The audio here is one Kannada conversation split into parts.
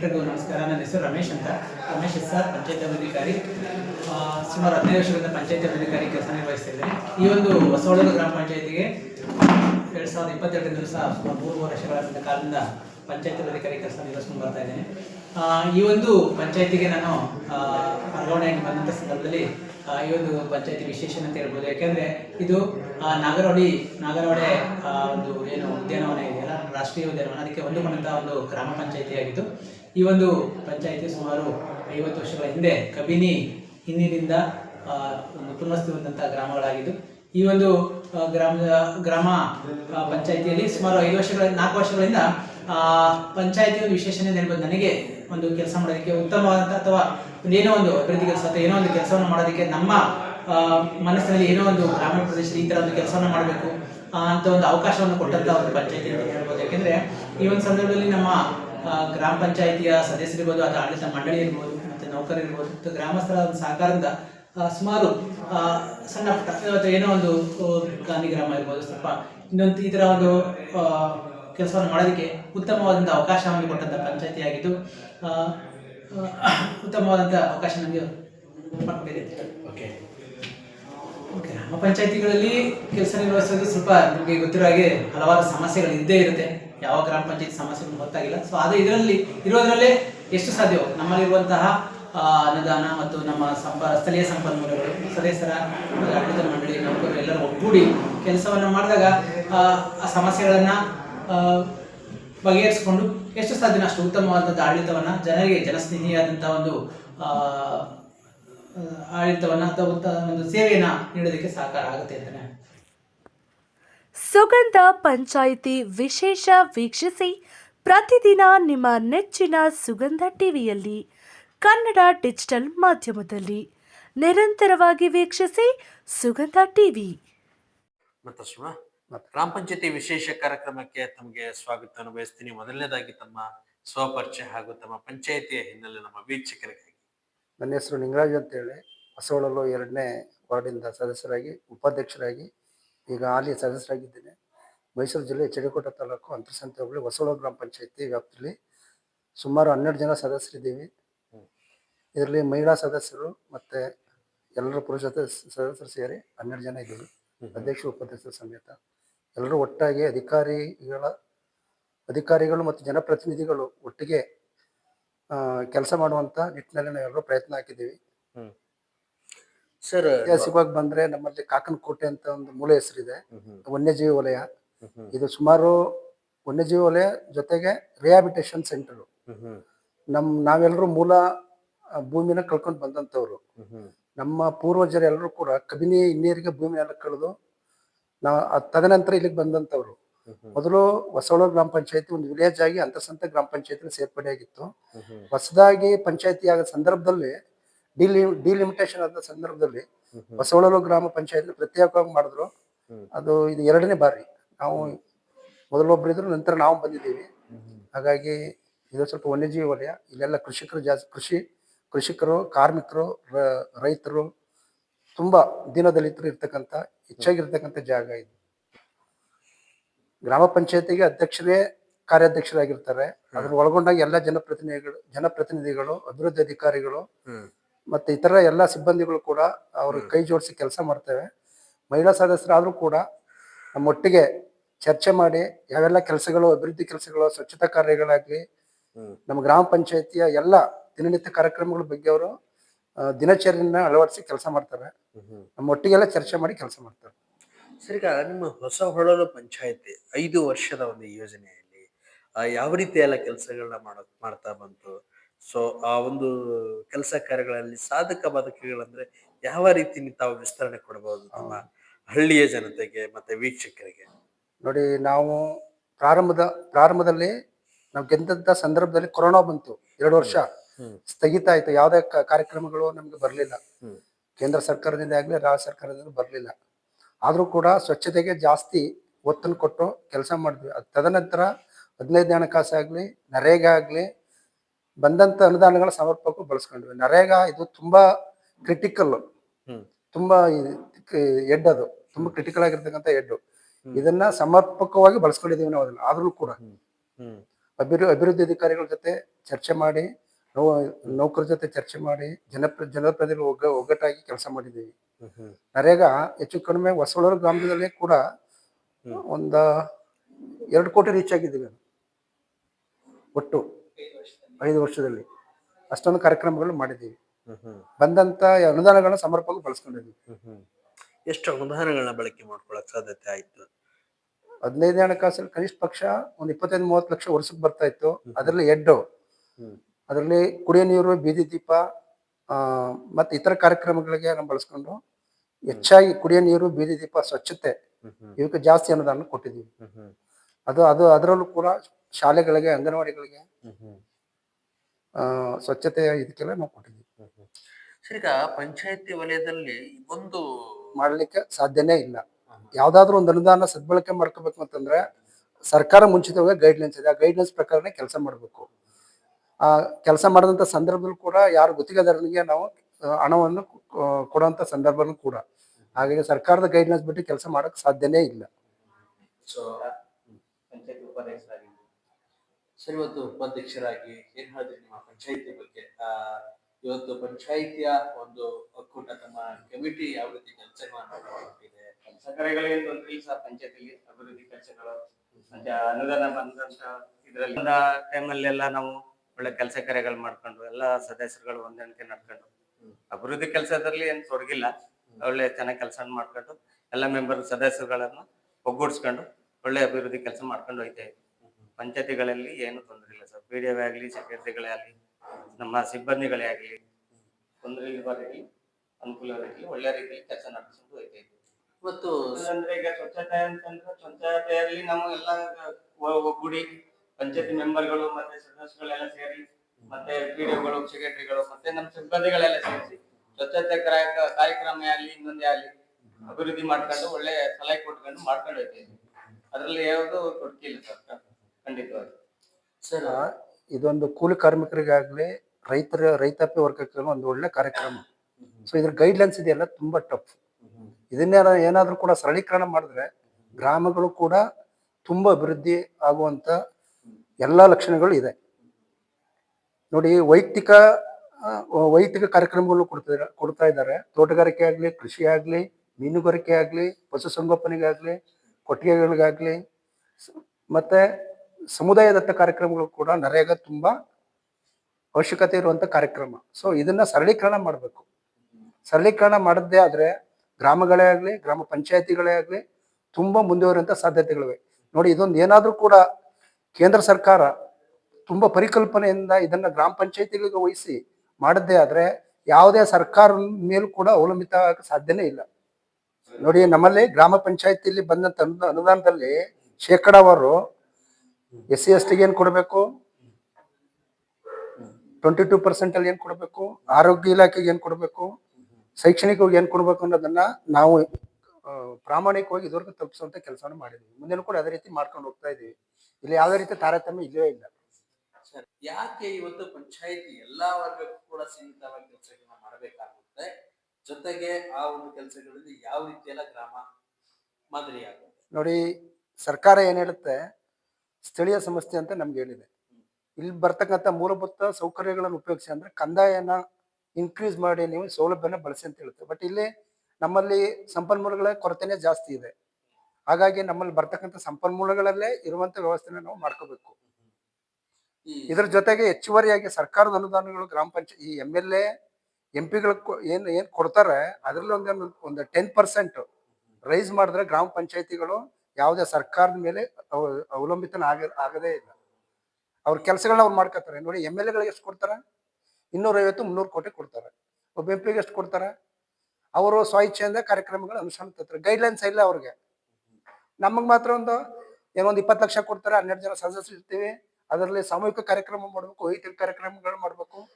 ಎಲ್ರಿಗೂ ನಮಸ್ಕಾರ. ನನ್ನ ಹೆಸರು ರಮೇಶ್ ಅಂತ. ರಮೇಶ್ ಎಸ್ ಆರ್ ಪಂಚಾಯತ್ ಅಧಿಕಾರಿ. ಸುಮಾರು ಹದಿನೈದು ವರ್ಷಗಳಿಂದ ಪಂಚಾಯತ್ ಅಧಿಕಾರಿ ಕೆಲಸ ನಿರ್ವಹಿಸ್ತಿದ್ದೇನೆ ಈ ಒಂದು ಹೊಸಳೂರು ಗ್ರಾಮ ಪಂಚಾಯತಿಗೆ ಎರಡು ಸಾವಿರದ ಇಪ್ಪತ್ತೆರಡರಿಂದ ಸಹ ಸುಮಾರು ಮೂರು ವರ್ಷಗಳ ಕಾಲದಿಂದ ಪಂಚಾಯತ್ ಅಧಿಕಾರಿ ಕೆಲಸ ನಿರ್ವಹಿಸ್ಕೊಂಡು ಬರ್ತಾ ಇದ್ದೇನೆ. ಈ ಒಂದು ಪಂಚಾಯತಿಗೆ ನಾನು ವರ್ಗಾವಣೆಯಾಗಿ ಬಂದಂಥ ಸಂದರ್ಭದಲ್ಲಿ ಈ ಒಂದು ಪಂಚಾಯತಿ ವಿಶೇಷ ಅಂತ ಹೇಳ್ಬೋದು. ಯಾಕೆಂದರೆ ಇದು ನಾಗರೋಡಿ ನಾಗರಹೊಳಿ, ನಾಗರಹೊಳೆ ಒಂದು ಏನು ಉದ್ಯಾನವನ ಇದೆಯಲ್ಲ, ರಾಷ್ಟ್ರೀಯ ಉದ್ಯಾನವನ. ಅದಕ್ಕೆ ಹೊಂದಿಕೊಂಡಂಥ ಒಂದು ಗ್ರಾಮ ಪಂಚಾಯತಿ ಆಗಿದ್ದು ಈ ಒಂದು ಪಂಚಾಯಿತಿ ಸುಮಾರು ಐವತ್ತು ವರ್ಷಗಳ ಹಿಂದೆ ಕಬಿನಿ ಹಿನ್ನೀರಿಂದ ಒಂದು ಹೊಂದಂತಹ ಗ್ರಾಮಗಳಾಗಿದ್ದು, ಈ ಒಂದು ಗ್ರಾಮ ಗ್ರಾಮ ಪಂಚಾಯಿತಿಯಲ್ಲಿ ಸುಮಾರು ಐದು ವರ್ಷಗಳ, ನಾಲ್ಕು ವರ್ಷಗಳಿಂದ ಪಂಚಾಯಿತಿಯ ವಿಶೇಷಣೆ ಹೇಳ್ಬೋದು ನನಗೆ ಒಂದು ಕೆಲಸ ಮಾಡೋದಕ್ಕೆ ಉತ್ತಮವಾದಂಥ ಅಥವಾ ಏನೋ ಒಂದು ಅಭಿವೃದ್ಧಿ ಕೆಲಸ ಅಥವಾ ಏನೋ ಒಂದು ಕೆಲಸವನ್ನು ಮಾಡೋದಕ್ಕೆ ನಮ್ಮ ಮನಸ್ಸಿನಲ್ಲಿ ಏನೋ ಒಂದು ಗ್ರಾಮೀಣ ಪ್ರದೇಶದಲ್ಲಿ ಈ ಥರ ಒಂದು ಕೆಲಸವನ್ನು ಮಾಡಬೇಕು ಅಂತ ಒಂದು ಅವಕಾಶವನ್ನು ಕೊಟ್ಟಂತ ಒಂದು ಪಂಚಾಯಿತಿ ಅಂತ ಹೇಳ್ಬೋದು. ಯಾಕೆಂದ್ರೆ ಈ ಒಂದು ಸಂದರ್ಭದಲ್ಲಿ ನಮ್ಮ ಗ್ರಾಮ ಪಂಚಾಯಿತಿಯ ಸದಸ್ಯರಿರ್ಬೋದು ಅಥವಾ ಆಡಳಿತ ಮಂಡಳಿ ಇರ್ಬೋದು ಮತ್ತೆ ನೌಕರರಿರ್ಬೋದು ಮತ್ತು ಗ್ರಾಮಸ್ಥರ ಒಂದು ಸಹಕಾರದಿಂದ ಸುಮಾರು ಸಣ್ಣ ಪುಟ್ಟ ಏನೋ ಒಂದು ಗಾಂಧಿ ಗ್ರಾಮ ಇರ್ಬೋದು ಸ್ವಲ್ಪ ಇನ್ನೊಂದು ಈ ಥರ ಒಂದು ಕೆಲಸವನ್ನು ಮಾಡೋದಕ್ಕೆ ಉತ್ತಮವಾದಂಥ ಅವಕಾಶವನ್ನು ಕೊಟ್ಟಂಥ ಪಂಚಾಯಿತಿ ಆಗಿದ್ದು ಉತ್ತಮವಾದಂಥ ಅವಕಾಶ ನಮಗೆ ಓಕೆ. ಗ್ರಾಮ ಪಂಚಾಯಿತಿಗಳಲ್ಲಿ ಕೆಲಸ ನಿರ್ವಹಿಸೋದು ಸ್ವಲ್ಪ ನಿಮಗೆ ಗೊತ್ತಿರೋ ಹಾಗೆ ಹಲವಾರು ಸಮಸ್ಯೆಗಳು ಇದ್ದೇ ಇರುತ್ತೆ. ಯಾವ ಗ್ರಾಮ ಪಂಚಾಯತ್ ಸಮಸ್ಯೆಗಳು ಗೊತ್ತಾಗಿಲ್ಲ. ಸೊ ಅದು ಇದರಲ್ಲಿ ಇರೋದ್ರಲ್ಲೇ ಎಷ್ಟು ಸಾಧ್ಯವೋ? ನಮ್ಮಲ್ಲಿರುವಂತಹ ಅನುದಾನ ಮತ್ತು ನಮ್ಮ ಸಂಪ ಸ್ಥಳೀಯ ಸಂಪನ್ಮೂಲಗಳು ಸದಸ್ಯರ ಆಡಳಿತ ಮಂಡಳಿ ನೌಕರರು ಎಲ್ಲರೂ ಒಗ್ಗೂಡಿ ಕೆಲಸವನ್ನು ಮಾಡಿದಾಗ ಆ, ಸಮಸ್ಯೆಗಳನ್ನು ಬಗೆಹರಿಸಿಕೊಂಡು ಎಷ್ಟು ಸಾಧ್ಯ ಅಷ್ಟು ಉತ್ತಮವಾದಂಥ ಆಡಳಿತವನ್ನು ಜನರಿಗೆ ಜನಸ್ನೇಹಿಯಾದಂಥ ಒಂದು ಆಡಳಿತವನ್ನು ಅಥವಾ ಒಂದು ಸೇವೆಯನ್ನು ನೀಡೋದಕ್ಕೆ ಸಹಕಾರ ಆಗುತ್ತೆ ಅಂತಲೇ ಸುಗಂಧ ಪಂಚಾಯಿತಿ ವಿಶೇಷ ವೀಕ್ಷಿಸಿ ಪ್ರತಿದಿನ ನಿಮ್ಮ ನೆಚ್ಚಿನ ಸುಗಂಧ ಟಿವಿಯಲ್ಲಿ ಕನ್ನಡ ಡಿಜಿಟಲ್ ಮಾಧ್ಯಮದಲ್ಲಿ ನಿರಂತರವಾಗಿ ವೀಕ್ಷಿಸಿ ಸುಗಂಧ ಟಿವಿ. ಮತ್ತೆ ಸುಮ ಗ್ರಾಮ ಪಂಚಾಯತಿ ವಿಶೇಷ ಕಾರ್ಯಕ್ರಮಕ್ಕೆ ತಮಗೆ ಸ್ವಾಗತವನ್ನು ಬಯಸ್ತೀನಿ ಮೊದಲನೇದಾಗಿ ತಮ್ಮ ಸ್ವಪರಿಚಯ ಹಾಗೂ ತಮ್ಮ ಪಂಚಾಯಿತಿಯ ಹಿನ್ನೆಲೆ ನಮ್ಮ ವೀಕ್ಷಕರಿಗಾಗಿ. ನನ್ನ ಹೆಸರು ನಿಂಗರಾಜ್ ಅಂತೇಳಿ. ಹೊಸವಳಲು ಎರಡನೇ ವಾರ್ಡಿಂದ ಸದಸ್ಯರಾಗಿ ಉಪಾಧ್ಯಕ್ಷರಾಗಿ ಈಗ ಹಾಲಿ ಸದಸ್ಯರಾಗಿದ್ದೇನೆ. ಮೈಸೂರು ಜಿಲ್ಲೆ ಚಳಿಕೋಟ ತಾಲೂಕು ಅಂತರ್ಸಂತೆ ಹೋಬಳಿ ಹೊಸಳ ಗ್ರಾಮ ಪಂಚಾಯತಿ ವ್ಯಾಪ್ತಿಯಲ್ಲಿ ಸುಮಾರು ಹನ್ನೆರಡು ಜನ ಸದಸ್ಯರಿದ್ದೀವಿ. ಇದರಲ್ಲಿ ಮಹಿಳಾ ಸದಸ್ಯರು ಮತ್ತು ಎಲ್ಲರೂ ಪುರುಷ ಸದಸ್ಯರು ಸೇರಿ ಹನ್ನೆರಡು ಜನ ಇದ್ದೀವಿ. ಅಧ್ಯಕ್ಷ ಉಪಾಧ್ಯಕ್ಷರ ಸಮೇತ. ಎಲ್ಲರೂ ಒಟ್ಟಾಗಿ ಅಧಿಕಾರಿಗಳ ಅಧಿಕಾರಿಗಳು ಮತ್ತು ಜನಪ್ರತಿನಿಧಿಗಳು ಒಟ್ಟಿಗೆ ಕೆಲಸ ಮಾಡುವಂತ ನಿಟ್ಟಿನಲ್ಲಿ ನಾವೆಲ್ಲರೂ ಪ್ರಯತ್ನ ಹಾಕಿದ್ದೀವಿ. ಸರ್ ಐತಿಹಾಸಿಕವಾಗಿ ಬಂದ್ರೆ ನಮ್ಮಲ್ಲಿ ಕಾಕನಕೋಟೆ ಅಂತ ಒಂದು ಮೂಲ ಹೆಸರಿದೆ. ವನ್ಯಜೀವಿ ವಲಯ. ಇದು ಸುಮಾರು ವನ್ಯಜೀವಿ ವಲಯ ಜೊತೆಗೆ ರಿಹಾಬಿಟೇಷನ್ ಸೆಂಟರ್ ನಮ್ ನಾವೆಲ್ಲರೂ ಮೂಲ ಭೂಮಿನ ಕಳ್ಕೊಂಡು ಬಂದಂತವ್ರು ನಮ್ಮ ಪೂರ್ವಜರೆಲ್ಲರೂ ಕೂಡ ಕಬಿನಿ ಹಿನ್ನೀರಿಗೆ ಭೂಮಿನೆಲ್ಲ ಕಳೆದು ನಾವು ತದನಂತರ ಇಲ್ಲಿಗೆ ಬಂದಂತವ್ರು ಮೊದಲು ಹೊಸವಳ ಗ್ರಾಮ ಪಂಚಾಯತಿ ಒಂದು ವಿಲೇಜ್ ಆಗಿ ಅಂತಸಂತ ಗ್ರಾಮ ಪಂಚಾಯತಿ ಸೇರ್ಪಡೆಯಾಗಿತ್ತು. ಹೊಸದಾಗಿ ಪಂಚಾಯತಿ ಆದ ಸಂದರ್ಭದಲ್ಲಿ ಡಿಲಿ ಡಿಲಿಮಿಟೇಷನ್ ಆದ ಸಂದರ್ಭದಲ್ಲಿ ಬಸವಳಲು ಗ್ರಾಮ ಪಂಚಾಯತ್ ಪ್ರತ್ಯೇಕವಾಗಿ ಮಾಡಿದ್ರು. ಅದು ಇದು ಎರಡನೇ ಬಾರಿ. ನಾವು ಮೊದಲೊಬ್ರು ಇದ್ರು ನಂತರ ನಾವು ಬಂದಿದ್ದೀವಿ. ಹಾಗಾಗಿ ಇದು ಸ್ವಲ್ಪ ವನ್ಯಜೀವಿ ವಲಯ. ಇಲ್ಲೆಲ್ಲ ಕೃಷಿಕರು ಜಾಸ್ತಿ ಕೃಷಿ ಕೃಷಿಕರು ಕಾರ್ಮಿಕರು ರೈತರು ತುಂಬಾ ದೀನದಲಿತರು ಇರ್ತಕ್ಕಂಥ ಹೆಚ್ಚಾಗಿರ್ತಕ್ಕಂಥ ಜಾಗ ಇದು. ಗ್ರಾಮ ಪಂಚಾಯತಿಗೆ ಅಧ್ಯಕ್ಷರೇ ಕಾರ್ಯಾಧ್ಯಕ್ಷರಾಗಿರ್ತಾರೆ. ಅದ್ರ ಒಳಗೊಂಡಾಗ ಎಲ್ಲ ಜನಪ್ರತಿನಿಧಿಗಳು ಜನಪ್ರತಿನಿಧಿಗಳು ಅಭಿವೃದ್ಧಿ ಅಧಿಕಾರಿಗಳು ಮತ್ತೆ ಇತರ ಎಲ್ಲ ಸಿಬ್ಬಂದಿಗಳು ಕೂಡ ಅವರು ಕೈ ಜೋಡಿಸಿ ಕೆಲಸ ಮಾಡ್ತೇವೆ. ಮಹಿಳಾ ಸದಸ್ಯರಾದರೂ ಕೂಡ ನಮ್ಮೊಟ್ಟಿಗೆ ಚರ್ಚೆ ಮಾಡಿ ಯಾವೆಲ್ಲ ಕೆಲಸಗಳು ಅಭಿವೃದ್ಧಿ ಕೆಲಸಗಳು ಸ್ವಚ್ಛತಾ ಕಾರ್ಯಗಳಾಗಲಿ ನಮ್ಮ ಗ್ರಾಮ ಪಂಚಾಯತಿಯ ಎಲ್ಲ ದಿನನಿತ್ಯ ಕಾರ್ಯಕ್ರಮಗಳ ಬಗ್ಗೆ ಅವರು ದಿನಚರಿಯನ್ನ ಅಳವಡಿಸಿ ಕೆಲಸ ಮಾಡ್ತಾರೆ. ನಮ್ಮ ಒಟ್ಟಿಗೆಲ್ಲ ಚರ್ಚೆ ಮಾಡಿ ಕೆಲಸ ಮಾಡ್ತಾರೆ. ಸರಿಗ ನಿಮ್ಮ ಹೊಸ ಹೊಳಲು ಪಂಚಾಯತಿ ಐದು ವರ್ಷದ ಒಂದು ಯೋಜನೆಯಲ್ಲಿ ಯಾವ ರೀತಿ ಎಲ್ಲ ಕೆಲಸಗಳನ್ನ ಮಾಡ ಮಾಡ್ತಾ ಬಂತು? ಸೊ ಆ ಒಂದು ಕೆಲಸ ಕಾರ್ಯಗಳಲ್ಲಿ ಸಾಧಕ ಬಾಧಕಗಳಂದ್ರೆ ಯಾವ ರೀತಿ ನೀವು ತಾವು ವಿಸ್ತರಣೆ ಕೊಡಬಹುದು ನಮ್ಮ ಹಳ್ಳಿಯ ಜನತೆಗೆ ಮತ್ತೆ ವೀಕ್ಷಕರಿಗೆ? ನೋಡಿ ನಾವು ಪ್ರಾರಂಭದ ಪ್ರಾರಂಭದಲ್ಲಿ ನಾವು ಗೆದ್ದಂತ ಸಂದರ್ಭದಲ್ಲಿ ಕೊರೋನಾ ಬಂತು ಎರಡು ವರ್ಷ. ಸ್ಥಗಿತ ಆಯ್ತು. ಯಾವುದೇ ಕಾರ್ಯಕ್ರಮಗಳು ನಮ್ಗೆ ಬರಲಿಲ್ಲ. ಕೇಂದ್ರ ಸರ್ಕಾರದಿಂದ ಆಗಲಿ ರಾಜ್ಯ ಸರ್ಕಾರದಿಂದ ಬರಲಿಲ್ಲ. ಆದರೂ ಕೂಡ ಸ್ವಚ್ಛತೆಗೆ ಜಾಸ್ತಿ ಒತ್ತನ್ನು ಕೊಟ್ಟು ಕೆಲಸ ಮಾಡಿದ್ವಿ. ತದನಂತರ ಹದಿನೈದು ಹಣಕಾಸು ಆಗಲಿ ನರೇಗಾ ಆಗಲಿ ಬಂದಂತ ಅನುದಾನಗಳ ಸಮರ್ಪಕವಾಗಿ ಬಳಸ್ಕೊಂಡ್ವಿ. ನರೇಗಾ ಇದು ತುಂಬಾ ಕ್ರಿಟಿಕಲ್. ತುಂಬಾ ಎಡ್ ಅದು. ತುಂಬಾ ಕ್ರಿಟಿಕಲ್ ಆಗಿರ್ತಕ್ಕಂಥ ಎಡ್. ಇದನ್ನ ಸಮರ್ಪಕವಾಗಿ ಬಳಸ್ಕೊಂಡಿದೀವಿ ನಾವು ಅದನ್ನ. ಆದ್ರೂ ಕೂಡ ಹ್ಮ್. ಅಭಿವೃ ಅಭಿವೃದ್ಧಿ ಅಧಿಕಾರಿಗಳ ಜೊತೆ ಚರ್ಚೆ ಮಾಡಿ ನೌಕರ ಜೊತೆ ಚರ್ಚೆ ಮಾಡಿ ಜನಪ್ರ ಜನಪ್ರತಿನಿಧಿಗಳು ಒಗ್ಗ ಒಗ್ಗಟ್ಟಾಗಿ ಕೆಲಸ ಮಾಡಿದ್ದೀವಿ. ನರೇಗಾ ಹೆಚ್ಚು ಕಡಿಮೆ ಹೊಸಳೂರು ಗ್ರಾಮದಲ್ಲಿ ಕೂಡ ಒಂದ ಎರಡು ಕೋಟಿ ರೀಚ್ ಆಗಿದ್ದೀವಿ ಒಟ್ಟು. ಐದು ವರ್ಷದಲ್ಲಿ ಅಷ್ಟೊಂದು ಕಾರ್ಯಕ್ರಮಗಳು ಮಾಡಿದ್ದೀವಿ. ಬಂದಂತ ಅನುದಾನಗಳನ್ನ ಸಮರ್ಪಕವಾಗಿ ಬಳಸ್ಕೊಂಡಿದ್ವಿ ಎಷ್ಟು ಅನುದಾನಗಳನ್ನ ಬಳಕೆ ಮಾಡ್ಕೊಳಕ್ ಸಾಧ್ಯತೆ ಆಯ್ತು? ಹದಿನೈದನೇ ಹಣಕಾಸಲ್ಲಿ ಕನಿಷ್ಠ ಪಕ್ಷ ಒಂದು ಇಪ್ಪತ್ತೈದು ಮೂವತ್ತು ಲಕ್ಷ ವರ್ಷಕ್ಕೆ ಬರ್ತಾ ಇತ್ತು. ಅದರಲ್ಲಿ ಎಡ್ಡು. ಅದರಲ್ಲಿ ಕುಡಿಯೋ ನೀರು ಬೀದಿ ದೀಪ ಮತ್ತು ಇತರ ಕಾರ್ಯಕ್ರಮಗಳಿಗೆ ನಾವು ಬಳಸ್ಕೊಂಡು ಹೆಚ್ಚಾಗಿ ಕುಡಿಯೋ ನೀರು ಬೀದಿ ದೀಪ ಸ್ವಚ್ಛತೆ ಇವಕ್ಕೆ ಜಾಸ್ತಿ ಅನುದಾನ ಕೊಟ್ಟಿದ್ದೀವಿ. ಅದು ಅದು ಅದರಲ್ಲೂ ಕೂಡ ಶಾಲೆಗಳಿಗೆ ಅಂಗನವಾಡಿಗಳಿಗೆ ಸ್ವಚ್ಛತೆಯ ಇದಕ್ಕೆಲ್ಲ ನಾವು ಕೊಟ್ಟಿದ್ದೀವಿ. ಸರ್ ಈಗ ಪಂಚಾಯತಿ ವಲಯದಲ್ಲಿ ಒಂದು ಮಾಡಲಿಕ್ಕೆ ಸಾಧ್ಯನೇ ಇಲ್ಲ. ಯಾವ್ದಾದ್ರು ಒಂದು ಅನುದಾನ ಸದ್ಬಳಕೆ ಮಾಡ್ಕೋಬೇಕು ಅಂತಂದ್ರೆ ಸರ್ಕಾರ ಮುಂಚಿತವಾಗಿ ಗೈಡ್ಲೈನ್ಸ್ ಇದೆ. ಆ ಗೈಡ್ಲೈನ್ಸ್ ಪ್ರಕಾರನೇ ಕೆಲಸ ಮಾಡಬೇಕು. ಆ ಕೆಲಸ ಮಾಡಿದಂಥ ಸಂದರ್ಭದಲ್ಲೂ ಕೂಡ ಯಾರು ಗುತ್ತಿಗೆದಾರನಿಗೆ ನಾವು ಹಣವನ್ನು ಕೊಡುವಂಥ ಕೊಡುವಂತ ಸಂದರ್ಭನೂ ಕೂಡ. ಹಾಗಾಗಿ ಸರ್ಕಾರದ ಗೈಡ್ಲೈನ್ಸ್ ಬಿಟ್ಟು ಕೆಲಸ ಮಾಡಕ್ ಸಾಧ್ಯನೇ ಇಲ್ಲ. ಸರ್ ಇವತ್ತು ಉಪಾಧ್ಯಕ್ಷರಾಗಿ ಏನ್ ಹೇಳಿದ್ರಿ ನಿಮ್ಮ ಪಂಚಾಯಿತಿ ಬಗ್ಗೆ ಆ ಇವತ್ತು ಪಂಚಾಯಿತಿಯ ಒಂದು ಒಕ್ಕೂಟ ತಮ್ಮ ಕಮಿಟಿ ಯಾವ ರೀತಿ ಕೆಲಸಗಳನ್ನ ಮಾಡ್ಕೊಂಡಿದೆ ಕೆಲಸ ಕಾರ್ಯಗಳಿಗೆ ತೊಂದರೆ ಇಲ್ಲ ಸರ್ ಪಂಚಾಯತಿಲಿ ಅಭಿವೃದ್ಧಿ ಕೆಲಸಗಳು ಮತ್ತೆ ಅನುದಾನ ಬಂದಂತ ಇದ್ರಲ್ಲಿ ಬಂದ ಟೈಮಲ್ಲೆಲ್ಲ ನಾವು ಒಳ್ಳೆ ಕೆಲಸ ಕಾರ್ಯಗಳು ಮಾಡ್ಕೊಂಡು ಎಲ್ಲ ಸದಸ್ಯರುಗಳು ಹೊಂದಾಣಿಕೆ ನಡ್ಕೊಂಡು. ಅಭಿವೃದ್ಧಿ ಕೆಲಸದಲ್ಲಿ ಏನು ತೊಡಗಿಲ್ಲ. ಒಳ್ಳೆ ಚೆನ್ನಾಗಿ ಕೆಲಸ ಮಾಡ್ಕೊಂಡು ಎಲ್ಲ ಮೆಂಬರ್ ಸದಸ್ಯರುಗಳನ್ನ ಒಗ್ಗೂಡಿಸ್ಕೊಂಡು ಒಳ್ಳೆ ಅಭಿವೃದ್ಧಿ ಕೆಲಸ ಮಾಡ್ಕೊಂಡು ಹೋಯ್ತಾ ಇದ್ವಿ ಪಂಚಾಯತಿಗಳಲ್ಲಿ ಏನು ತೊಂದರೆ ಇಲ್ಲ ಸರ್. ಪಿ ಡಿ ಆಗಲಿ ಸೆಕ್ರೆಟರಿಗಳೇ ಆಗಲಿ ನಮ್ಮ ಸಿಬ್ಬಂದಿಗಳೇ ಆಗಲಿ ತೊಂದರೆ ಇಲ್ಲವಾಗಲಿ ಅನುಕೂಲವಾಗಿ ಒಳ್ಳೆ ರೀತಿಯಲ್ಲಿ ಕೆಲಸ ನಡೆಸಿಕೊಂಡು ಹೋಗ್ತಾ ಮತ್ತು ಇವತ್ತು ಅಂದ್ರೆ ಈಗ ಸ್ವಚ್ಛತೆ ಅಂತಂದ್ರೆ ಸ್ವಚ್ಛತೆಯಲ್ಲಿ ನಾವು ಎಲ್ಲ ಒಗ್ಗೂಡಿ ಪಂಚಾಯತಿ ಮೆಂಬರ್ಗಳು ಮತ್ತೆ ಸದಸ್ಯಗಳೆಲ್ಲ ಸೇರಿ ಮತ್ತೆ ಪಿಡಿಒಗಳು ಸೆಕ್ರೆಟರಿಗಳು ಮತ್ತೆ ನಮ್ಮ ಸಿಬ್ಬಂದಿಗಳೆಲ್ಲ ಸೇರಿಸಿ ಸ್ವಚ್ಛತೆ ಕಾರ್ಯ- ಕಾರ್ಯಕ್ರಮ ಆಗ್ಲಿ ಇನ್ನೊಂದೇ ಆಗ್ಲಿ ಅಭಿವೃದ್ಧಿ ಮಾಡ್ಕೊಂಡು ಒಳ್ಳೆ ಸಲಹೆ ಕೊಟ್ಕೊಂಡು ಮಾಡ್ಕೊಂಡು ಹೋಗ್ತೀವಿ ಅದ್ರಲ್ಲಿ ಯಾವುದು ತೊಡಕಿಲ್ಲ ಸರ್. ಸರ್ ಇದೊಂದು ಕೂಲಿ ಕಾರ್ಮಿಕರಿಗಾಗಲಿ ರೈತರ ರೈತಾಪಿ ವರ್ಗಕ್ಕೆ ಒಂದು ಒಳ್ಳೆ ಕಾರ್ಯಕ್ರಮ. ಸೊ ಇದ್ರ ಗೈಡ್ಲೈನ್ಸ್ ಇದೆಯಲ್ಲ ತುಂಬಾ ಟಫ್ ಇದನ್ನೆಲ್ಲ ಏನಾದ್ರೂ ಕೂಡ ಸರಳೀಕರಣ ಮಾಡಿದ್ರೆ ಗ್ರಾಮಗಳು ಕೂಡ ತುಂಬಾ ಅಭಿವೃದ್ಧಿ ಆಗುವಂತ ಎಲ್ಲಾ ಲಕ್ಷಣಗಳು ಇದೆ. ನೋಡಿ ವೈಯಕ್ತಿಕ ವೈಯಕ್ತಿಕ ಕಾರ್ಯಕ್ರಮಗಳು ಕೊಡ್ತಾ ಕೊಡ್ತಾ ಇದ್ದಾರೆ. ತೋಟಗಾರಿಕೆ ಆಗಲಿ ಕೃಷಿ ಆಗಲಿ ಮೀನುಗಾರಿಕೆ ಆಗಲಿ ಪಶುಸಂಗೋಪನೆಗಾಗಲಿ ಕೊಟ್ಟಿಗೆಗಳಿಗಾಗ್ಲಿ ಮತ್ತೆ ಸಮುದಾಯ ದತ್ತ ಕಾರ್ಯಕ್ರಮಗಳು ಕೂಡ ನರೇಗಾ ತುಂಬಾ ಅವಶ್ಯಕತೆ ಇರುವಂತ ಕಾರ್ಯಕ್ರಮ. ಸೊ ಇದನ್ನ ಸರಳೀಕರಣ ಮಾಡಬೇಕು. ಸರಳೀಕರಣ ಮಾಡದ್ದೇ ಆದ್ರೆ ಗ್ರಾಮಗಳೇ ಆಗ್ಲಿ, ಗ್ರಾಮ ಪಂಚಾಯತಿಗಳೇ ಆಗ್ಲಿ ತುಂಬಾ ಮುಂದುವರಿಯುವಂತ ಸಾಧ್ಯತೆಗಳಿವೆ. ನೋಡಿ, ಇದೊಂದು ಏನಾದ್ರೂ ಕೂಡ ಕೇಂದ್ರ ಸರ್ಕಾರ ತುಂಬಾ ಪರಿಕಲ್ಪನೆಯಿಂದ ಇದನ್ನ ಗ್ರಾಮ ಪಂಚಾಯತಿಗಳಿಗೆ ವಹಿಸಿ ಮಾಡದ್ದೇ ಆದ್ರೆ ಯಾವುದೇ ಸರ್ಕಾರ ಮೇಲೂ ಕೂಡ ಅವಲಂಬಿತ ಸಾಧ್ಯನೇ ಇಲ್ಲ. ನೋಡಿ, ನಮ್ಮಲ್ಲಿ ಗ್ರಾಮ ಪಂಚಾಯತಿಲಿ ಬಂದಂತ ಅನುದಾನದಲ್ಲಿ ಶೇಕಡಾವಾರು ಎಸ್ ಸಿ ಎಸ್ ಟಿಗೆ ಏನ್ ಕೊಡಬೇಕು? ಟ್ವೆಂಟಿ ಟೂ ಪರ್ಸೆಂಟ್ ಅಲ್ಲಿ ಏನ್ ಕೊಡಬೇಕು? ಆರೋಗ್ಯ ಇಲಾಖೆಗೆ ಏನ್ ಕೊಡಬೇಕು? ಶೈಕ್ಷಣಿಕವಾಗಿ ಏನ್ ಕೊಡಬೇಕು ಅನ್ನೋದನ್ನ ನಾವು ಪ್ರಾಮಾಣಿಕವಾಗಿ ಇದುವರೆಗೂ ತಲುಪಿಸುವಂತ ಕೆಲಸವನ್ನು ಮಾಡಿದ್ವಿ. ಮುಂದೆನೂ ಕೂಡ ಅದೇ ರೀತಿ ಮಾಡ್ಕೊಂಡು ಹೋಗ್ತಾ ಇದೀವಿ. ಇಲ್ಲಿ ಯಾವುದೇ ರೀತಿ ತಾರತಮ್ಯ ಇಲ್ಲವೇ ಇಲ್ಲ. ಸರ್ ಯಾಕೆ ಇವತ್ತು ಪಂಚಾಯಿತಿ ಎಲ್ಲಾ ವರ್ಗಕ್ಕೂ ಕೂಡ ಸೀಮಿತವಾಗಿ ಕೆಲಸಗಳನ್ನ ಮಾಡಬೇಕಾಗುತ್ತೆ? ಜೊತೆಗೆ ಆ ಒಂದು ಕೆಲಸಗಳಲ್ಲಿ ಯಾವ ರೀತಿ ಎಲ್ಲ ಗ್ರಾಮ ಮಾದರಿಯಾಗುತ್ತೆ? ನೋಡಿ ಸರ್ಕಾರ ಏನ್ ಹೇಳುತ್ತೆ? ಸ್ಥಳೀಯ ಸಮಸ್ಯೆ ಅಂತ ನಮ್ಗೆ ಹೇಳಿದೆ. ಇಲ್ಲಿ ಬರ್ತಕ್ಕಂಥ ಮೂಲಭೂತ ಸೌಕರ್ಯಗಳನ್ನು ಉಪಯೋಗಿಸಿ ಅಂದ್ರೆ ಕಂದಾಯನ ಇನ್ಕ್ರೀಸ್ ಮಾಡಿ ನೀವು ಸೌಲಭ್ಯನ ಬಳಸಿ ಅಂತ ಹೇಳುತ್ತೆ. ಬಟ್ ಇಲ್ಲಿ ನಮ್ಮಲ್ಲಿ ಸಂಪನ್ಮೂಲಗಳ ಕೊರತೆನೇ ಜಾಸ್ತಿ ಇದೆ. ಹಾಗಾಗಿ ನಮ್ಮಲ್ಲಿ ಬರ್ತಕ್ಕಂಥ ಸಂಪನ್ಮೂಲಗಳಲ್ಲೇ ಇರುವಂತ ವ್ಯವಸ್ಥೆನ ನಾವು ಮಾಡ್ಕೋಬೇಕು. ಇದ್ರ ಜೊತೆಗೆ ಹೆಚ್ಚುವರಿಯಾಗಿ ಸರ್ಕಾರದ ಅನುದಾನಗಳು ಗ್ರಾಮ ಪಂಚಾಯತ್ ಈ ಎಂ ಎಲ್ ಎ ಎಂ ಪಿಗಳ ಏನ್ ಏನ್ ಕೊಡ್ತಾರೆ ಅದ್ರಲ್ಲಿ ಒಂದು ಟೆನ್ ಪರ್ಸೆಂಟ್ ರೈಸ್ ಮಾಡಿದ್ರೆ ಗ್ರಾಮ ಪಂಚಾಯತಿಗಳು ಯಾವುದೇ ಸರ್ಕಾರದ ಮೇಲೆ ಅವ- ಅವಲಂಬಿತನ ಆಗ, ಆಗದೇ ಇಲ್ಲ. ಅವ್ರ ಕೆಲಸಗಳನ್ನ ಅವ್ರು ಮಾಡ್ಕೋತಾರೆ. ನೋಡಿ ಎಂ ಎಲ್ ಎಗಳಿಗೆ ಎಷ್ಟು ಕೊಡ್ತಾರೆ? ಇನ್ನೂರೈವತ್ತು, ಮುನ್ನೂರು ಕೋಟಿ ಕೊಡ್ತಾರೆ. ಒಬ್ಬ ಎಂ ಪಿಗೆ ಎಷ್ಟು ಕೊಡ್ತಾರೆ? ಅವರು ಸ್ವಇಚ್ಛೆಯಿಂದ ಕಾರ್ಯಕ್ರಮಗಳು ಅನುಷ್ಠಾನ ತರ್ತಾರೆ. ಗೈಡ್ಲೈನ್ಸ್ ಇಲ್ಲ ಅವ್ರಿಗೆ. ನಮಗೆ ಮಾತ್ರ ಒಂದು ಏನೋ ಒಂದು ಇಪ್ಪತ್ತು ಲಕ್ಷ ಕೊಡ್ತಾರೆ, ಹನ್ನೆರಡು ಜನ ಸದಸ್ಯರು ಇರ್ತೀವಿ. ಅದರಲ್ಲಿ ಸಾಮೂಹಿಕ ಕಾರ್ಯಕ್ರಮ ಮಾಡಬೇಕು, ವೈಯಕ್ತಿಕ ಕಾರ್ಯಕ್ರಮಗಳು ಮಾಡಬೇಕು.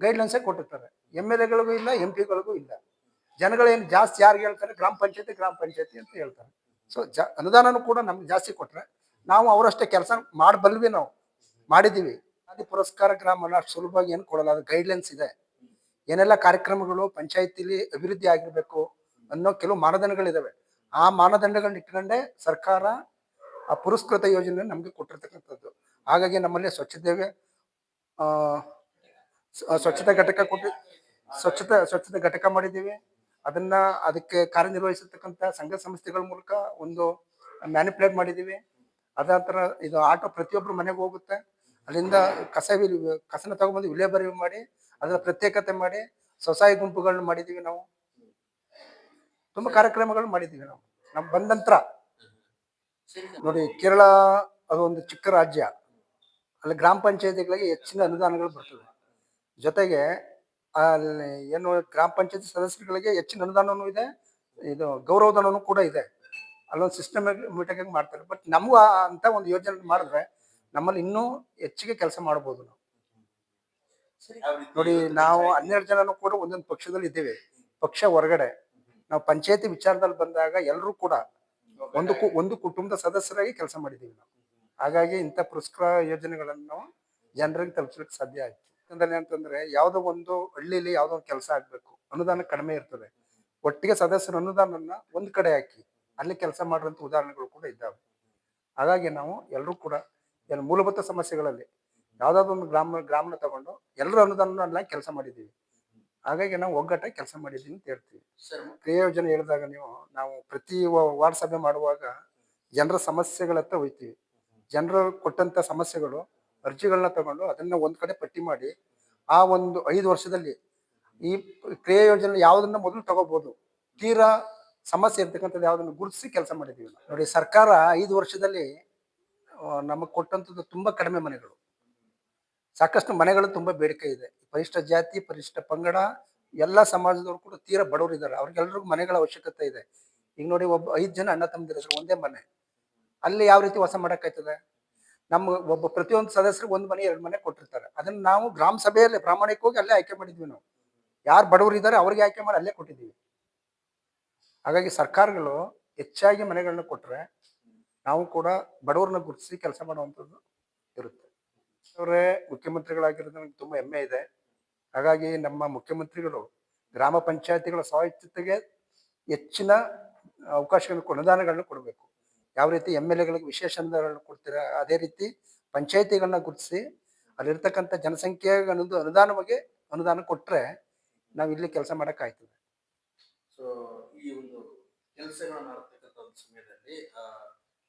ಗೈಡ್ಲೈನ್ಸೇ ಕೊಟ್ಟಿರ್ತಾರೆ. ಎಂ ಎಲ್ ಎಗಳಿಗೂ ಇಲ್ಲ ಎಂ ಪಿಗಳಿಗೂ ಇಲ್ಲ. ಜನಗಳು ಏನು ಜಾಸ್ತಿ ಯಾರಿಗೆ ಹೇಳ್ತಾರೆ? ಗ್ರಾಮ ಪಂಚಾಯತಿ ಗ್ರಾಮ ಪಂಚಾಯತಿ ಅಂತ ಹೇಳ್ತಾರೆ. ಸೊ ಜ, ಅನುದಾನನೂ ಕೂಡ ನಮ್ಗೆ ಜಾಸ್ತಿ ಕೊಟ್ಟರೆ ನಾವು ಅವರಷ್ಟೇ ಕೆಲಸ ಮಾಡಬಲ್ವಿ ನಾವು ಮಾಡಿದ್ದೀವಿ ಅದು ಪುರಸ್ಕಾರ ಗ್ರಾಮನ ಸುಲಭವಾಗಿ ಏನು ಕೊಡಲ್ಲ, ಅದು ಗೈಡ್ಲೈನ್ಸ್ ಇದೆ. ಏನೆಲ್ಲ ಕಾರ್ಯಕ್ರಮಗಳು ಪಂಚಾಯತಿಲಿ ಅಭಿವೃದ್ಧಿ ಆಗಿರಬೇಕು ಅನ್ನೋ ಕೆಲವು ಮಾನದಂಡಗಳಿದ್ದಾವೆ ಆ ಮಾನದಂಡಗಳನ್ನ ಇಟ್ಕೊಂಡೇ ಸರ್ಕಾರ ಆ ಪುರಸ್ಕೃತ ಯೋಜನೆ ನಮಗೆ ಕೊಟ್ಟಿರ್ತಕ್ಕಂಥದ್ದು. ಹಾಗಾಗಿ ನಮ್ಮಲ್ಲಿ ಸ್ವಚ್ಛತೆಗೆ ಸ್ವಚ್ಛತಾ ಘಟಕ ಕೊಟ್ಟು, ಸ್ವಚ್ಛತಾ ಸ್ವಚ್ಛತಾ ಘಟಕ ಮಾಡಿದ್ದೀವಿ. ಅದನ್ನ ಅದಕ್ಕೆ ಕಾರ್ಯನಿರ್ವಹಿಸತಕ್ಕಂಥ ಸಂಘ ಸಂಸ್ಥೆಗಳ ಮೂಲಕ ಒಂದು ಮ್ಯಾನಿಪುಲೇಟ್ ಮಾಡಿದ್ದೀವಿ. ಅದ ಥರ ಇದು ಆಟೋ ಪ್ರತಿಯೊಬ್ಬರು ಮನೆಗೆ ಹೋಗುತ್ತೆ. ಅಲ್ಲಿಂದ ಕಸ ಕಸನ ತಗೊಂಬಂದು ವಿಲೇಬರಿ ಮಾಡಿ, ಅದರ ಪ್ರತ್ಯೇಕತೆ ಮಾಡಿ, ಸ್ವಸಹಾಯ ಗುಂಪುಗಳನ್ನ ಮಾಡಿದ್ದೀವಿ ನಾವು. ತುಂಬಾ ಕಾರ್ಯಕ್ರಮಗಳನ್ನ ಮಾಡಿದ್ದೀವಿ ನಾವು. ನಮ್ಮ ಬಂದ ನಂತರ ನೋಡಿ ಕೇರಳ ಒಂದು ಚಿಕ್ಕ ರಾಜ್ಯ. ಅಲ್ಲಿ ಗ್ರಾಮ ಪಂಚಾಯತಿಗಳಿಗೆ ಹೆಚ್ಚಿನ ಅನುದಾನಗಳು ಬರ್ತದೆ. ಜೊತೆಗೆ ಅಲ್ಲಿ ಏನು ಗ್ರಾಮ ಪಂಚಾಯತಿ ಸದಸ್ಯರುಗಳಿಗೆ ಹೆಚ್ಚಿನ ಅನುದಾನವೂ ಇದೆ ಇದು ಗೌರವಧನವೂ ಕೂಡ ಇದೆ. ಅಲ್ಲೊಂದು ಸಿಸ್ಟಮ್ ಆಗಿ ಮಾಡ್ತಾರೆ. ಬಟ್ ನಮಗೂ ಅಂತ ಒಂದು ಯೋಜನೆ ಮಾಡಿದ್ರೆ ನಮ್ಮಲ್ಲಿ ಇನ್ನೂ ಹೆಚ್ಚಿಗೆ ಕೆಲಸ ಮಾಡ್ಬೋದು ನಾವು. ನೋಡಿ ನಾವು ಹನ್ನೆರಡು ಜನನು ಕೂಡ ಒಂದೊಂದು ಪಕ್ಷದಲ್ಲಿ ಇದ್ದೇವೆ. ಪಕ್ಷ ಹೊರಗಡೆ. ನಾವು ಪಂಚಾಯತಿ ವಿಚಾರದಲ್ಲಿ ಬಂದಾಗ ಎಲ್ಲರೂ ಕೂಡ ಒಂದು ಒಂದು ಕುಟುಂಬದ ಸದಸ್ಯರಾಗಿ ಕೆಲಸ ಮಾಡಿದ್ದೀವಿ ನಾವು. ಹಾಗಾಗಿ ಇಂಥ ಪುರಸ್ಕಾರ ಯೋಜನೆಗಳನ್ನು ನಾವು ಜನರಿಗೆ ತಲುಪಿಸ್ಲಿಕ್ಕೆ ಸಾಧ್ಯ ಆಯ್ತು. ಯಾಕಂದ್ರೆ ಅಂತಂದ್ರೆ ಯಾವುದೋ ಒಂದು ಹಳ್ಳಿಲಿ ಯಾವುದೋ ಒಂದು ಕೆಲಸ ಆಗ್ಬೇಕು. ಅನುದಾನ ಕಡಿಮೆ ಇರ್ತದೆ. ಒಟ್ಟಿಗೆ ಸದಸ್ಯರ ಅನುದಾನನ ಒಂದ್ ಕಡೆ ಹಾಕಿ ಅಲ್ಲಿ ಕೆಲಸ ಮಾಡುವಂತ ಉದಾಹರಣೆಗಳು ಕೂಡ ಇದ್ದಾವೆ. ಹಾಗಾಗಿ ನಾವು ಎಲ್ಲರೂ ಕೂಡ ಏನು ಮೂಲಭೂತ ಸಮಸ್ಯೆಗಳಲ್ಲಿ ಯಾವ್ದಾದ್ರು ಒಂದು ಗ್ರಾಮ ಗ್ರಾಮನ ತಗೊಂಡು ಎಲ್ಲರ ಅನುದಾನ ಅಲ್ಲ ಕೆಲಸ ಮಾಡಿದ್ದೀವಿ. ಹಾಗಾಗಿ ನಾವು ಒಗ್ಗಟ್ಟಾಗಿ ಕೆಲಸ ಮಾಡಿದ್ದೀವಿ ಅಂತ ಹೇಳ್ತೀವಿ. ಸರ್ ಕ್ರಿಯಾ ಯೋಜನೆ ಹೇಳಿದಾಗ ನೀವು ನಾವು ಪ್ರತಿ ವಾರ್ಡ್ ಸಭೆ ಮಾಡುವಾಗ ಜನರ ಸಮಸ್ಯೆಗಳತ್ತ ಹೋಯ್ತೀವಿ. ಜನರು ಕೊಟ್ಟಂತ ಸಮಸ್ಯೆಗಳು ಅರ್ಜಿಗಳನ್ನ ತಗೊಂಡು ಅದನ್ನ ಒಂದ್ ಕಡೆ ಪಟ್ಟಿ ಮಾಡಿ ಆ ಒಂದು ಐದು ವರ್ಷದಲ್ಲಿ ಈ ಕ್ರಿಯಾ ಯೋಜನೆ ಯಾವ್ದನ್ನ ಮೊದಲು ತಗೋಬಹುದು ತೀರಾ ಸಮಸ್ಯೆ ಇರ್ತಕ್ಕಂಥದ್ದು ಯಾವ್ದನ್ನ ಗುರುತಿಸಿ ಕೆಲಸ ಮಾಡಿದೀವಿ ನೋಡಿ, ಸರ್ಕಾರ ಐದು ವರ್ಷದಲ್ಲಿ ನಮಗೆ ಕೊಟ್ಟಂತದ್ದು ತುಂಬಾ ಕಡಿಮೆ ಮನೆಗಳು. ಸಾಕಷ್ಟು ಮನೆಗಳು ತುಂಬಾ ಬೇಡಿಕೆ ಇದೆ. ಪರಿಷ್ಠ ಜಾತಿ, ಪರಿಷ್ಠ ಪಂಗಡ, ಎಲ್ಲ ಸಮಾಜದವರು ಕೂಡ ತೀರಾ ಬಡವರು ಇದ್ದಾರೆ. ಅವ್ರಿಗೆಲ್ರಿಗೂ ಮನೆಗಳ ಅವಶ್ಯಕತೆ ಇದೆ. ಈಗ ನೋಡಿ, ಒಬ್ಬ ಐದು ಜನ ಅಣ್ಣ ತಮ್ಮದಿರ ಒಂದೇ ಮನೆ. ಅಲ್ಲಿ ಯಾವ ರೀತಿ ವಾಸ ಮಾಡಕ್ಕಾಯ್ತದೆ ನಮ್ಮ ಒಬ್ಬ ಪ್ರತಿಯೊಂದು ಸದಸ್ಯರಿಗೆ ಒಂದು ಮನೆ, ಎರಡು ಮನೆ ಕೊಟ್ಟಿರ್ತಾರೆ. ಅದನ್ನ ನಾವು ಗ್ರಾಮ ಸಭೆಯಲ್ಲಿ ಪ್ರಾಮಾಣಿಕವಾಗಿ ಅಲ್ಲೇ ಆಯ್ಕೆ ಮಾಡಿದ್ವಿ ನಾವು. ಯಾರು ಬಡವರು ಇದ್ದಾರೆ ಅವ್ರಿಗೆ ಆಯ್ಕೆ ಮಾಡಿ ಅಲ್ಲೇ ಕೊಟ್ಟಿದ್ದೀವಿ. ಹಾಗಾಗಿ ಸರ್ಕಾರಗಳು ಹೆಚ್ಚಾಗಿ ಮನೆಗಳನ್ನ ಕೊಟ್ಟರೆ ನಾವು ಕೂಡ ಬಡವ್ರನ್ನ ಗುರುತಿಸಿ ಕೆಲಸ ಮಾಡುವಂಥದ್ದು ಇರುತ್ತೆ. ಅವರೇ ಮುಖ್ಯಮಂತ್ರಿಗಳಾಗಿರೋದು ನನಗೆ ತುಂಬ ಹೆಮ್ಮೆ ಇದೆ. ಹಾಗಾಗಿ ನಮ್ಮ ಮುಖ್ಯಮಂತ್ರಿಗಳು ಗ್ರಾಮ ಪಂಚಾಯತಿಗಳ ಸ್ವಾಯತ್ತತೆಗೆ ಹೆಚ್ಚಿನ ಅವಕಾಶಗಳನ್ನು, ಅನುದಾನಗಳನ್ನು ಕೊಡಬೇಕು. ಯಾವ ರೀತಿ ಎಂ ಎಲ್ ಎಗಳಿಗೆ ವಿಶೇಷ ಅನುದಾನಗಳನ್ನು ಕೊಡ್ತೀರಾ ಅದೇ ರೀತಿ ಪಂಚಾಯತಿಗಳನ್ನ ಗುರುತಿಸಿ ಅಲ್ಲಿರ್ತಕ್ಕಂಥ ಜನಸಂಖ್ಯೆ ಅನ್ನೋದು ಅನುದಾನವಾಗಿ ಅನುದಾನ ಕೊಟ್ರೆ ನಾವು ಇಲ್ಲಿ ಕೆಲಸ ಮಾಡೋಕ್ಕಾಯ್ತದೆ. ಸೊ ಈ ಒಂದು ಕೆಲಸಗಳನ್ನ ಮಾಡ್ತಕ್ಕಂಥ ಒಂದು ಸಮಯದಲ್ಲಿ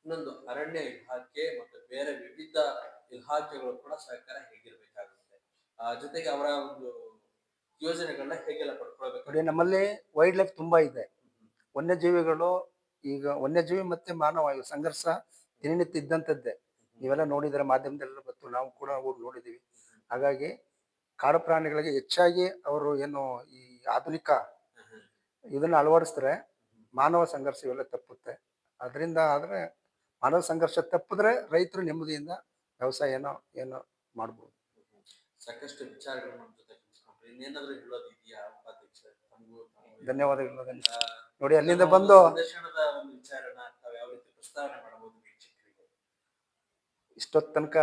ಇನ್ನೊಂದು ಅರಣ್ಯ ಇಲಾಖೆ ಮತ್ತು ಬೇರೆ ವಿವಿಧ ಇಲಾಖೆಗಳು ಕೂಡ ಸಹಕಾರ ಹೇಗಿರ್ಬೇಕಾಗುತ್ತೆ? ಜೊತೆಗೆ ಅವರ ಒಂದು ಯೋಜನೆಗಳನ್ನ ಹೇಗೆಲ್ಲ ಪಡ್ಕೊಳ್ಬೇಕು ನಮ್ಮಲ್ಲಿ ವೈಲ್ಡ್ ಲೈಫ್ ತುಂಬಾ ಇದೆ. ವನ್ಯಜೀವಿಗಳು ಈಗ ವನ್ಯಜೀವಿ ಮತ್ತೆ ಮಾನವ ಸಂಘರ್ಷ ದಿನನಿತ್ಯ ಇದ್ದಂಥದ್ದೇ ನೀವೆಲ್ಲ ನೋಡಿದ್ರೆ ಮಾಧ್ಯಮದಲ್ಲೆಲ್ಲ ಬತ್ತು ನಾವು ಕೂಡ ಹೋಗಿ ನೋಡಿದ್ದೀವಿ. ಹಾಗಾಗಿ ಕಾಡು ಪ್ರಾಣಿಗಳಿಗೆ ಹೆಚ್ಚಾಗಿ ಅವರು ಏನು ಈ ಆಧುನಿಕ ಇದನ್ನ ಅಳವಡಿಸಿದ್ರೆ ಮಾನವ ಸಂಘರ್ಷ ಇವೆಲ್ಲ ತಪ್ಪುತ್ತೆ. ಅದರಿಂದ ಆದರೆ ಮಾನವ ಸಂಘರ್ಷ ತಪ್ಪಿದ್ರೆ ರೈತರು ನೆಮ್ಮದಿಯಿಂದ ವ್ಯವಸಾಯ ಏನೋ ಏನೋ ಮಾಡ್ಬೋದು. ಸಾಕಷ್ಟು ವಿಚಾರಗಳು ನಮ್ಮ ಜೊತೆ ಇನ್ನೇನಾದ್ರೂ ಹೇಳೋದು ಇದೆಯಾ ಉಪಾಧ್ಯಕ್ಷ ತಮಗೂ ತಮಗೂ? ಧನ್ಯವಾದಗಳು ನೋಡಿ ಅಲ್ಲಿಂದ ಬಂದು ಇಷ್ಟೊತ್ತು ತನಕ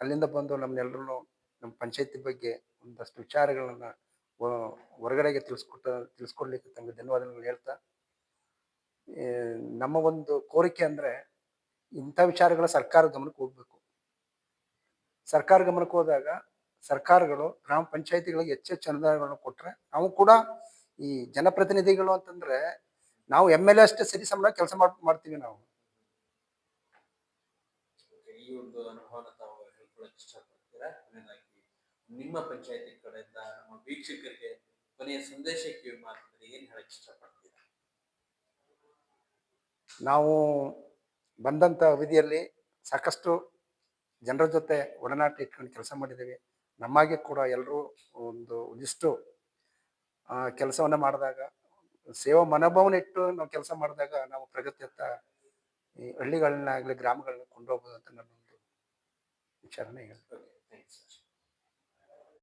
ಅಲ್ಲಿಂದ ಬಂದು ನಮ್ಮನ್ನೆಲ್ಲರೂ ನಮ್ಮ ಪಂಚಾಯತಿ ಬಗ್ಗೆ ಒಂದಷ್ಟು ವಿಚಾರಗಳನ್ನ ಹೊರಗಡೆಗೆ ತಿಳಿಸ್ಕೊಟ್ಟ ತಿಳಿಸ್ಕೊಡ್ಲಿಕ್ಕೆ ತಮಗೆ ಧನ್ಯವಾದಗಳು ಹೇಳ್ತಾ ನಮ್ಮ ಒಂದು ಕೋರಿಕೆ ಅಂದ್ರೆ ಇಂಥ ವಿಚಾರಗಳ ಸರ್ಕಾರ ಗಮನಕ್ಕೆ ಹೋಗ್ಬೇಕು. ಸರ್ಕಾರ ಗಮನಕ್ಕೆ ಹೋದಾಗ ಸರ್ಕಾರಗಳು ಗ್ರಾಮ ಪಂಚಾಯತಿಗಳಿಗೆ ಹೆಚ್ಚೆಚ್ಚು ಅನುದಾನಗಳನ್ನು ಕೊಟ್ಟರೆ ನಾವು ಕೂಡ ಈ ಜನಪ್ರತಿನಿಧಿಗಳು ಅಂತಂದ್ರೆ ನಾವು ಎಂ ಎಲ್ ಎ ಅಷ್ಟೇ ಸರಿ ಸಂಬಳ ಕೆಲಸ ಮಾಡ್ತೀವಿ ನಾವು. ಈ ಒಂದು ಅನುಭವನ ತಾವು ಇಷ್ಟಪಡ್ತೀರಾ? ಕೊನೆಯದಾಗಿ ನಿಮ್ಮ ಪಂಚಾಯತಿ ಕಡೆಯಿಂದ ನಮ್ಮ ವೀಕ್ಷಕರಿಗೆ ಕೊನೆಯ ಸಂದೇಶಕ್ಕೆ ಮಾತಾಡಿದ್ರೆ ಏನು ಹೇಳಕ್ ಇಷ್ಟಪಡ್ತೀರಾ? ನಾವು ಬಂದಂಥ ಅವಧಿಯಲ್ಲಿ ಸಾಕಷ್ಟು ಜನರ ಜೊತೆ ಒಡನಾಟ ಇಟ್ಕೊಂಡು ಕೆಲಸ ಮಾಡಿದ್ದೀವಿ. ನಮಗೆ ಕೂಡ ಎಲ್ಲರೂ ಒಂದು ಒಂದಿಷ್ಟು ಕೆಲಸವನ್ನ ಮಾಡಿದಾಗ, ಸೇವಾ ಮನೋಭಾವನೆ ಇಟ್ಟು ನಾವು ಕೆಲಸ ಮಾಡಿದಾಗ ನಾವು ಪ್ರಗತಿಯತ್ತ ಈ ಹಳ್ಳಿಗಳನ್ನಾಗ್ಲಿ ಗ್ರಾಮಗಳನ್ನ ಕೊಂಡೋಗ್ಬೋದು ಅಂತ ನನ್ನೊಂದು ವಿಚಾರನೇ ಹೇಳ್ತೀನಿ.